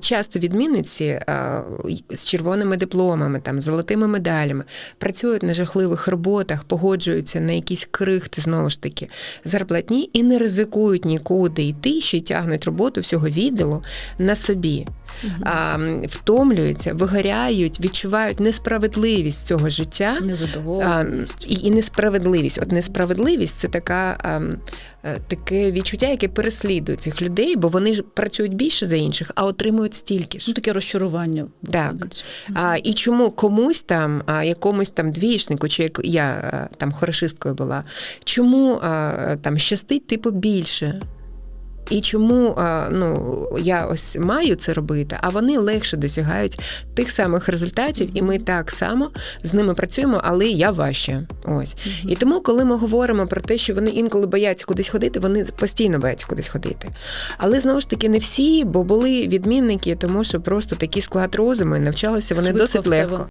Часто відмінниці а, з червоними дипломами, там золотими медалями працюють на жахливих роботах, погоджуються на якісь крихти знову ж таки зарплатні і не ризикують нікуди йти, ще й тягнуть роботу всього відділу на собі. Втомлюються, вигоряють, відчувають несправедливість цього життя. Незадоволеність. і, і несправедливість. От несправедливість це така, а, е, таке відчуття, яке переслідує цих людей, бо вони ж працюють більше за інших, а отримують стільки ж. Ну, таке розчарування. Так. А, і чому комусь там, а, якомусь там двієчнику, чи як я а, там хорошисткою була, чому а, там щастить типу більше? І чому ну, я ось маю це робити, а вони легше досягають тих самих результатів, і ми так само з ними працюємо, але я важче. Ось. І тому, коли ми говоримо про те, що вони інколи бояться кудись ходити, вони постійно бояться кудись ходити. Але знову ж таки не всі, бо були відмінники, тому що просто такий склад розуму і навчалися вони Швидко досить легко.